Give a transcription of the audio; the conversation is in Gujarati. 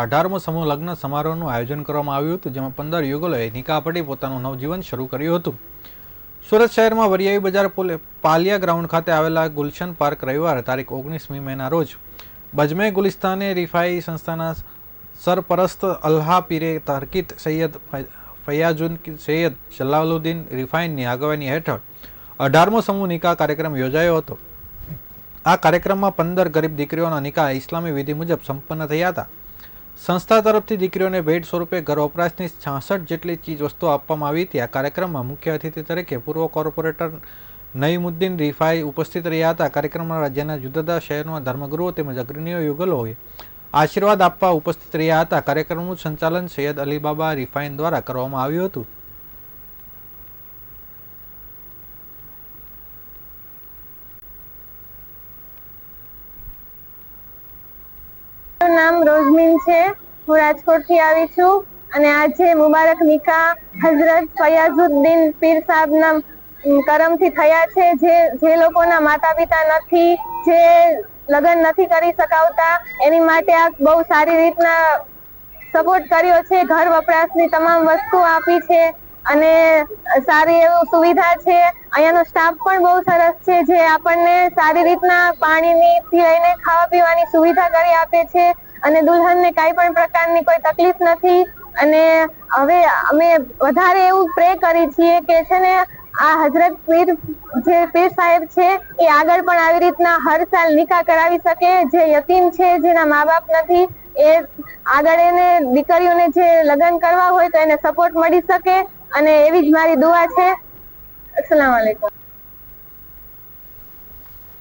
અઢારમો સમૂહ લગ્ન સમારોહનું આયોજન કરવામાં આવ્યું હતું, જેમાં પંદર યુગલોએ નિકાહ પડી પોતાનું નવજીવન શરૂ કર્યું હતું. સુરત શહેરમાં વરિયાવી બજાર પોલે, પાલિયા ગ્રાઉન્ડ ખાતે આવેલા ગુલશન પાર્ક રવિવાર તારીખ ઓગણીસમી મેના રોજ બજમે ગુલિસ્તાને રિફાઈ સંસ્થાના સરપરસ્ત અલ્હા પીરે તરકીત સૈયદ ફૈયાજુન સૈયદ જલાલુદ્દીન રિફાઈનની આગેવાની હેઠળ અઢારમો સમૂહ નિકાહ કાર્યક્રમ યોજાયો હતો. આ કાર્યક્રમમાં પંદર ગરીબ દીકરીઓના નિકાહ ઇસ્લામી વિધિ મુજબ સંપન્ન થયા હતા. સંસ્થા તરફથી દીકરીઓને ભેટ સ્વરૂપે ઘર વપરાશની છાસઠ જેટલી ચીજ વસ્તુઓ આપવામાં આવી હતી. આ કાર્યક્રમમાં મુખ્ય અતિથિ તરીકે પૂર્વ કોર્પોરેટર નઈમુદ્દીન રિફાઈ ઉપસ્થિત રહ્યા હતા. કાર્યક્રમમાં રાજ્યના જુદા જુદા શહેરના ધર્મગુરુઓ તેમજ અગ્રણીઓ યુગલોએ આશીર્વાદ આપવા ઉપસ્થિત રહ્યા હતા. કાર્યક્રમનું સંચાલન સૈયદ અલીબાબા રિફાઈન દ્વારા કરવામાં આવ્યું હતું. મારું નામ રોઝમીન છે. હું રાજકોટથી આવી છું અને આજે મુબારક નિકા, હઝરત ફયાઝુદ્દીન પીર સાહેબના કરમથી થયા છે. જે જે લોકોના માતા પિતા નથી, જે લગ્ન નથી કરી શકાવતા, એની માટે આ બહુ સારી રીતના સપોર્ટ કર્યો છે. ઘર વપરાશની તમામ વસ્તુ આપી છે. અને સારી એવું સુવિધા છે. અહીંયાનો સ્ટાફ પણ બહુ સરસ છે જે આપણને સારી રીતના પાણીની થી ખાવા પીવાની સુવિધા કરી આપે છે. અને દુલ્હનને કાંઈ પણ પ્રકારની કોઈ તકલીફ નથી. અને હવે અમે વધારે એવું પ્રે કરી છીએ કે છે ને આ હજરત પીર જે પીર સાહેબ છે એ આગળ પણ આવી રીતના હર સાલ નિકાહ કરાવી શકે. જે યતીમ છે જેના મા બાપ નથી, એ આગળ એને દીકરીઓને જે લગ્ન કરવા હોય તો એને સપોર્ટ મળી શકે. અને એવી જ મારી દુઆ છે. અસલામ વાલેકુમ